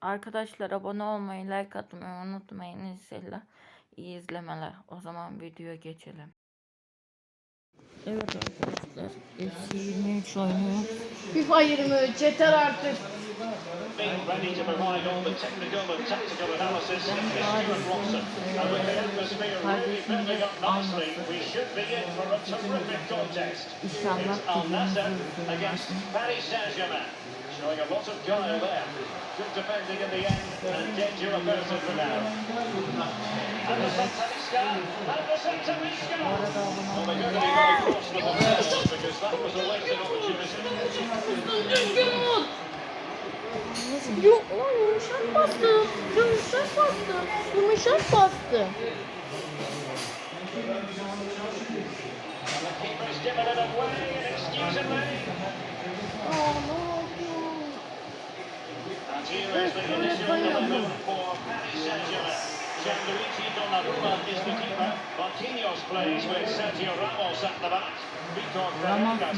Arkadaşlar abone olmayı, like atmayı unutmayın inşallah. İyi izlemeler. O zaman videoya geçelim. Evet arkadaşlar. FC 23 oynuyor. FIFA 23 yeter artık. İnşallah Showing a lot of guile there. Good defending in the end and danger averted for now. Anderson Talisca, Anderson Talisca. Well, they're going to be very cautious of themselves because that was a wasted opportunity. Yok lan yumuşak bastı. Yumuşak bastı. Yumuşak bastı. And the Gianluigi Donnarumma is the keeper. Marquinhos plays with Sergio Ramos at the back. Vitor Pereira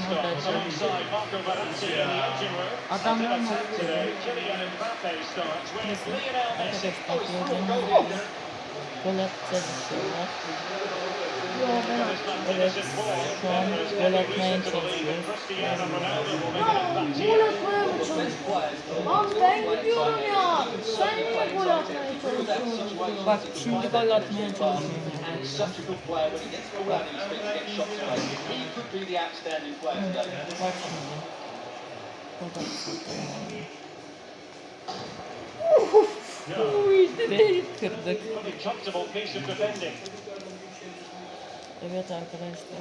alongside Marco Verratti in the engine room. And at attack today, Kylian Mbappe starts with Lionel Messi. Oh, he's full of goal leader. Bullet Lan ben gidiyorum ya. Sen niye gol atmaya çalışıyorsun? Bak şimdi gol atmaya çalışıyorum. and such a good player when he gets the ball out in his feet to get shots away. He could be the outstanding player today. Bak şimdi. Gol atacağız. Ve kırdık. Pretty comfortable piece of defending. Evet arkadaşlar.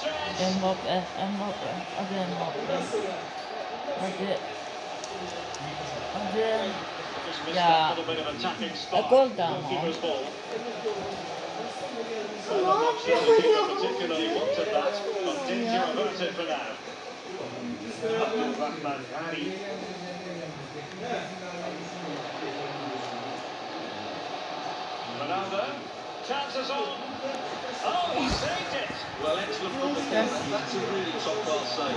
Mbappé, Mbappé, En Mbappé. Eh, en Adem. Eh, ja, dat komt dan man. Ronaldo, chances on.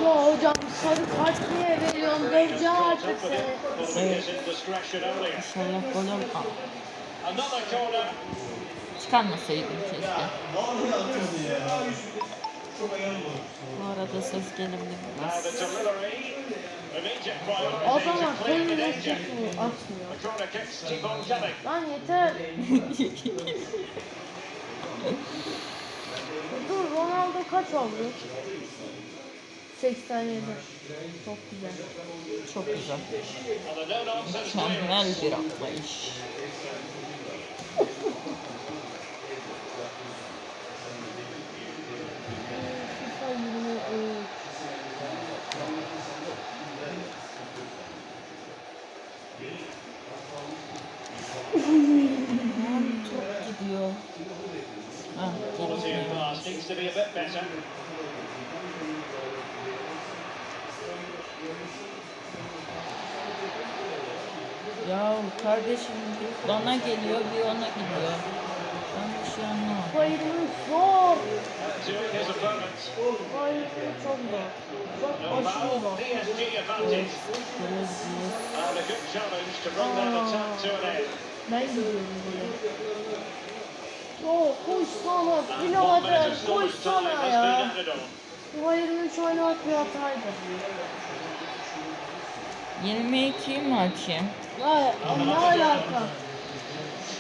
Ya hocam sarı kart niye veriyorsun? Vereceğim artık seni. earlier. İnşallah gol ol. Aa, Another corner. Çıkarmasaydım keşke. Bu arada ses gelebilir O zaman keep on coming. Lan yeter. Dur Ronaldo kaç oldu? 87. Çok güzel. Çok güzel. Mükemmel bir atlayış. FIFA 23. Lan çok gidiyor. Ha, Quality geri of needs to be a bit better. Ya kardeşim bir bana geliyor bir ona gidiyor. Ben bir şey anlamadım. 23 zor. 23 çok zor. Çok No aşırı foul. zor. PSG advantage. Görüyoruz. And a good challenge to bring that attack to an end. Ben gidiyorum böyle. Yo koş sana. And one Bilader minute of koş stoppage time sana has ya. on. FIFA 23 oynamak bir hataydı. 22'yi mi açayım? Ya ama ne alaka?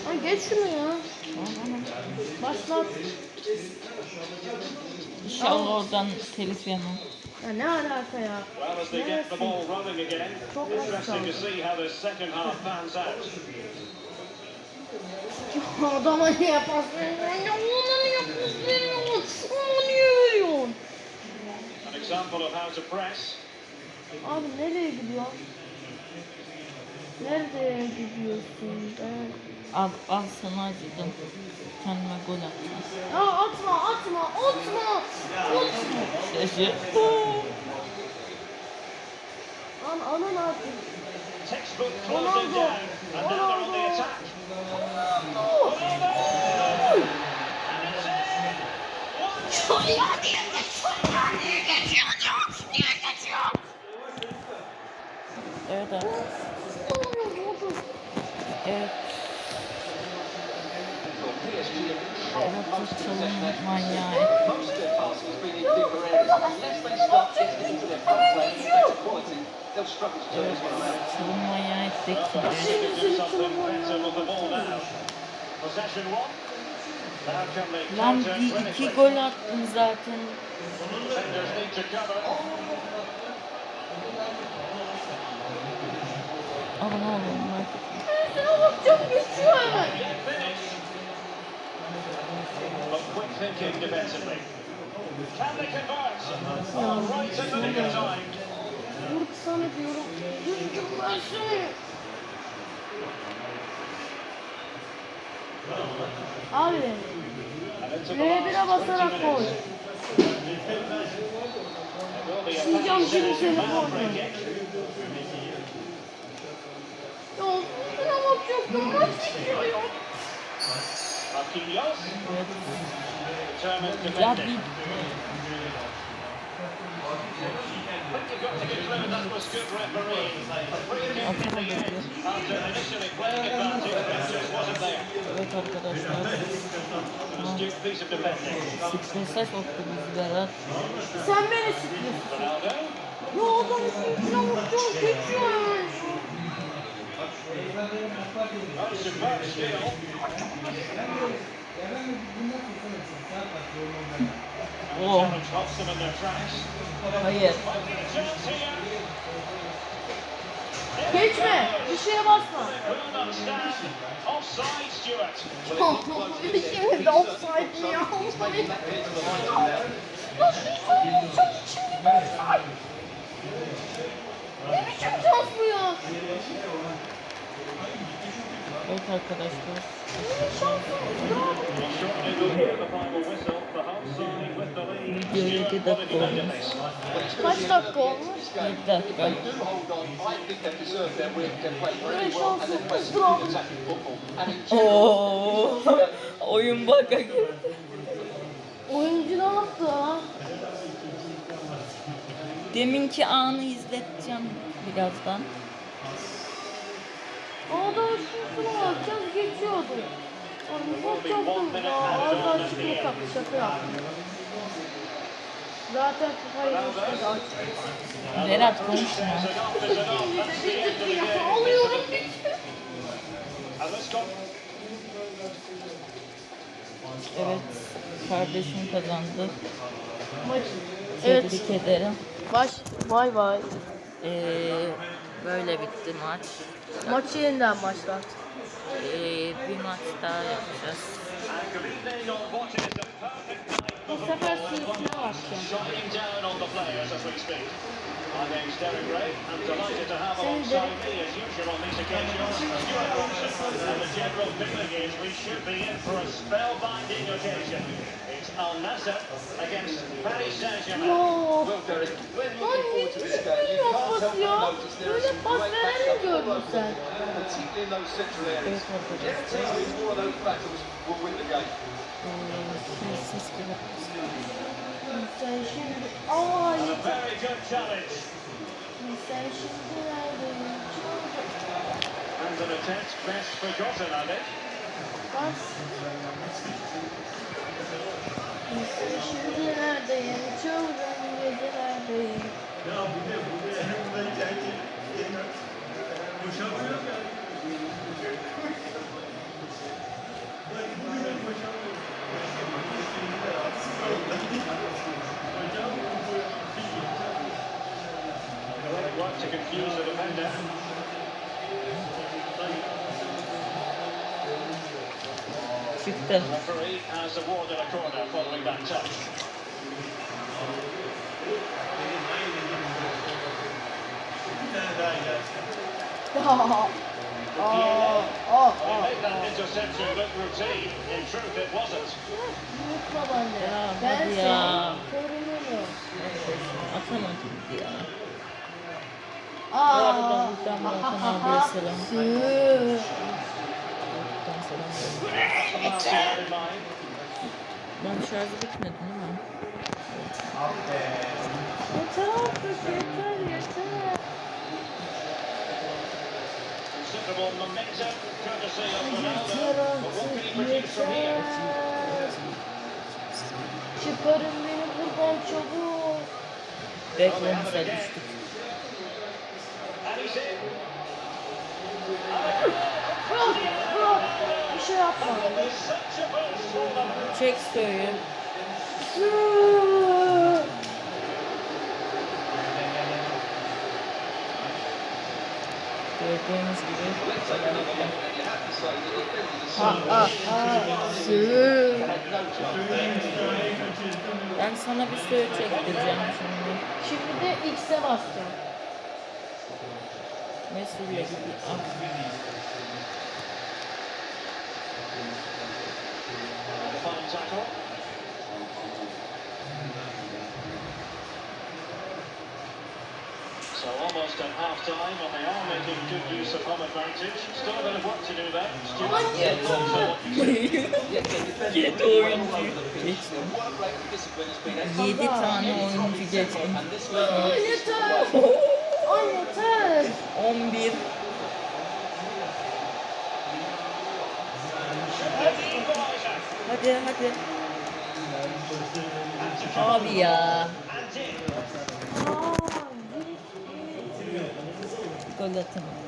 Ay geç şunu ya. Başlat. İnşallah oradan telif yemem. Ya ne alaka ya? Again, Çok to Adama pas veriyorsun? Ya ona niye pas veriyorsun? Ona niye veriyorsun? An example of how to press. Abi nereye gidiyor? Nereye gidiyorsun? Ben... Al, al sana acıdım. Kendime gol attım. Ya atma atma atma atma. Şaşı. Lan alın artık. Ronaldo. down. One Ya niye geçiyorsun ya? Niye geçiyorsun ya? Niye geçiyorsun? Evet abi. Evet. Well, PSG have controlled Evet most of the çalım possession. manyağı. Most of their passing has been in deeper areas. Unless they start getting into their front play with better quality, they'll struggle to turn Evet. this one around. Çalım manyağı ettik. Lan bir iki gol attın zaten. Olun bak. Şuna bakacağım geçiyor hemen. Finish. But quick thinking defensively. Can they convert? Oh, right in the nick of time. Vur sana diyorum. Düzgün versene. Abi And into the R1'e last 20 basarak a Sileceğim şimdi seni kick. Ya şuna bakacaktım. Maç bitiyor ya. Marquinhos. Determined Ya defending. bir But you've got to conclude that was good refereeing. A free kick in the end. After initially playing advantage, but it just wasn't there. evet arkadaşlar. An astute piece of defending. Strese soktu bizi Berat. Sen beni sıkıyorsun. Ronaldo. Ya adam şuna bakacağım geçiyor hemen. Tracks. hayır. Geçme. Bir şeye basma. Stewart. Şimdi de offside ya. He's making that clear to the linesman now. Nasıl söyleyeceğim şimdi de offside? Ne biçim şans bu ya? Evet arkadaşlar. Well, shortly we'll hear the final whistle. The home side with the lead. Video iki Stewart, what dakika olmuş. Kaç dakika olmuş? this game. Bir dakika. If they do hold on, I think they deserve their win. They play very Beş, well and altı, they play dokuz, some on. good attacking football. And in general, Oo. Oyun baka girdi. Oyuncu ne yaptı? Deminki anı izleteceğim birazdan. Adam şuna bakacağız geçiyordu. Onu bakacaktım. Az daha çıkıyor taktı şaka yaptım. Zaten FIFA'yı geçti açık. Berat konuşma. Alıyorum bitti. Evet. Kardeşim kazandı. Maç. Evet. Tebrik ederim. Baş. Vay vay. Ee, böyle bitti maç. Maçı yeniden başlat. Ee, bir maç daha yapacağız. Bu sefer seyircine bakacağım. Shining down on the players as we speak. My name's Derek Gray. I'm delighted to have Senin alongside Derek- me, as usual on these occasions, Stuart Robson. And the general feeling is we should be in for a spellbinding occasion. It's Al Nassr against Paris Saint-Germain. Yo. well, Derek, we're Lan ne biçim but ya? Böyle pas veren mi gördün sen? Sen şimdi... Aa yeter. Sen şimdi neredeyin? And an attempt best forgotten, I think. Bas. Sen şimdi neredeyim? Çılgın gecelerdeyim. Well, it worked to confuse the defender. Çıktı. Referee has awarded a corner following that touch. Aa, aa, aa, They aa. made that interception look routine. In truth, it wasn't. Büyük babaanne. Ya, Ben hadi senin ya. torununum. Atamadım ya. Bu Aa. arada buradan Volkan abiye selam. Sığ. Volkan selam. That's the Lan şarjı bitmedi değil mi? Yeter artık yeter yeter. Yeter artık yeter. Çıkarın beni buradan çabuk. Beklemimize düştük. And he's in. Bırak bırak. Bir şey yapma. Çek suyu. Gördüğünüz gibi. Ha ha ha. Ben sana bir suyu çektireceğim şimdi. Şimdi de X'e basacağım. Mesut'la gibi. Tackle. So almost at half time, and they are making good use of home advantage. Still a bit of work to do there. Stuart, Yeah. Yedi oyuncu over the pitch. geçti. What a break of discipline has been excellent. 7 tane oyuncu geçtim. Yeter. Ay yeter. 11 Hadi hadi. Abi ya. Gol atın. On.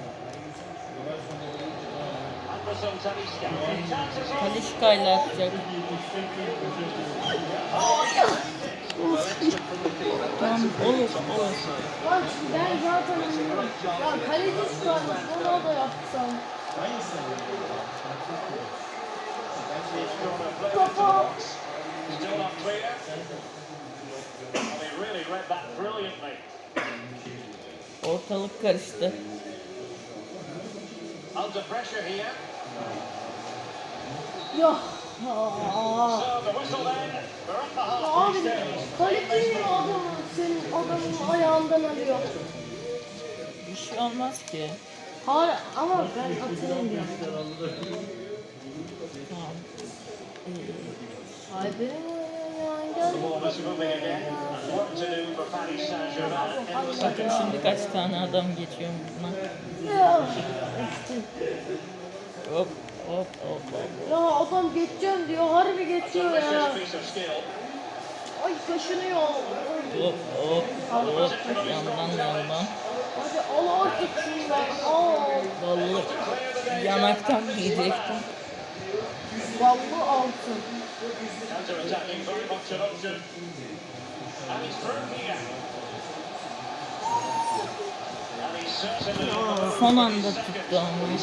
Kalişka'yla atacak. Tamam olur olur. Bak ben zaten. Ya kaleci çıkarmış. Ona da yapsam. Kafa. Ortalık karıştı. Half Abi stage. kalecinin adamı senin adamın ayağından alıyor. Bir şey olmaz ki. Hayır ama ben atayım second Bakın şimdi kaç tane adam geçiyor buna. Ya. Hop hop hop hop. Ya adam geçeceğim diyor. Harbi geçiyor ya. Ay kaşınıyor. Hop hop hop. Yandan yandan. Hadi al artık şundan. Al. Vallahi yanaktan yiyecektim. Ballı altın. Counter-attacking, very much an option. And he's through here. Son anda tuttu ama. Ben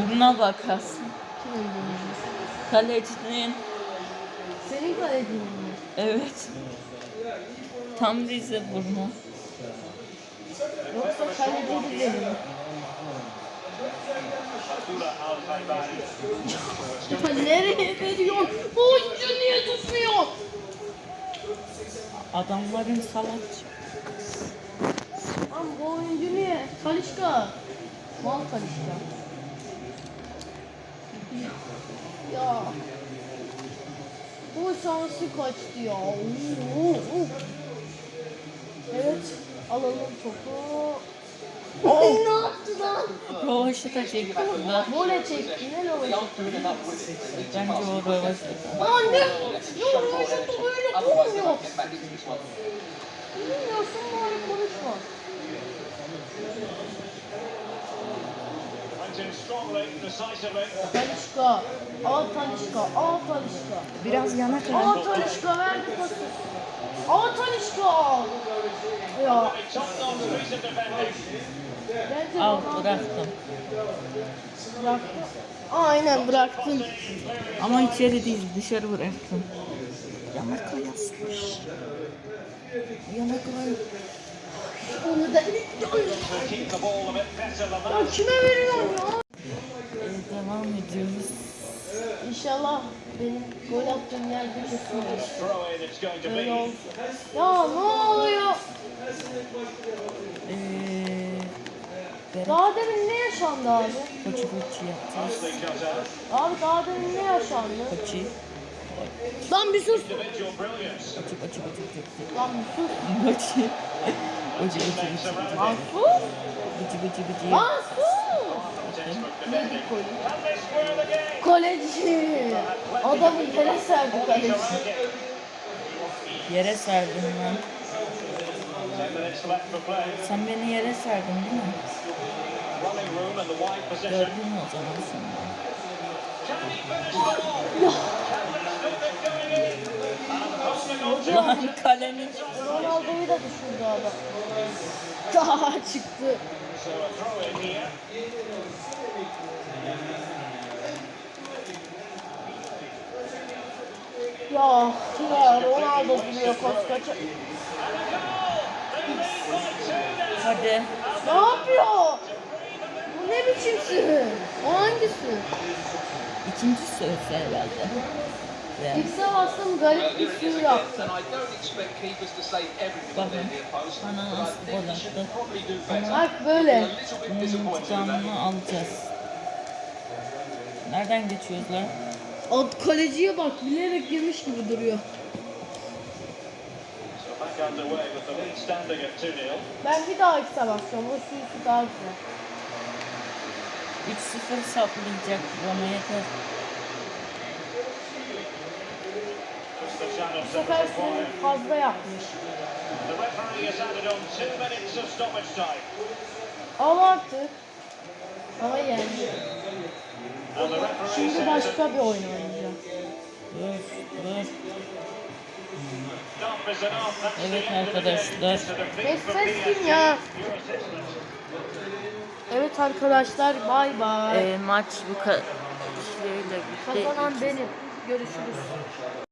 sinirlenmedim aslında. Kalecinin. Senin kalecinin mi? Evet. Tam dize burnu. Yoksa kaleci güzeli mi? Ya nereye veriyorsun? Oyuncu niye tutmuyor? Adamların salat. Lan bu oyuncu niye? Kalişka. Mal Kalişka. Ya. Bu şansı kaçtı ya. Oo, oo. Evet. Alalım topu. Ay ne yaptı lan? Rovaşata çekti. Vole çekti. Ne to Bence o rovaşata. Lan ne? Ne energy. böyle one. Bilmiyorsun bari konuşma. Talişka. Al Talişka. Al Talişka. Biraz yana Al Talişka verdi pası. Of defending. bence Al bıraktım. bıraktı. Aynen bıraktım. Ama içeri değil dışarı bıraktım. Yanaka yazmış. Yanaka Onu da ya kime veriyorsun ya? Ee, devam ediyoruz. İnşallah benim gol attığım yerde kesin. Throw in it's going to Öyle be. olsun. Ya ne oluyor? Ee, Daha demin ne yaşandı abi? koçu koçu out. Abi daha demin ne yaşandı? Koçu. Lan bir sus. Açık açık açık açık. Lan bir sus. Açık. Bıcı bıcı bıcı. Lan sus. Bıcı bıcı bıcı. Lan sus. The game? Kaleci. Adamı yere serdi kaleci. Yere serdim lan. Sen beni yere serdin değil mi? Gördün mü o zaman sen? Can he finish the ball? Can they stop it going in? And holding on to Lan kalenin. Ronaldo'yu da düşürdü adam. Daha çıktı. Ya ya Ronaldo vuruyor koskoca. Hadi. Ne yapıyor? Bu ne biçimsi? O hangisi? İkinci sözü herhalde. X'e bastım garip bir sürü yaptı. And I don't expect keepers to save everything Bakın. do better. Bak böyle. Bunun intikamını alacağız. Nereden geçiyoruz lan? O kaleciye bak bilerek girmiş gibi duruyor. So back underway with the lead standing at 2-0. Ben bir daha X'e basacağım. O sürüsü daha güzel. 3-0 saplayacak bana yeter. Bu sefer sürü fazla yapmış. Al artık. Ama yani. Şimdi başka bir oyun oynayacağım. Evet arkadaşlar. PSG. ya. Evet arkadaşlar bay bay. Ee, maç bu kadar. Kazanan benim. Görüşürüz.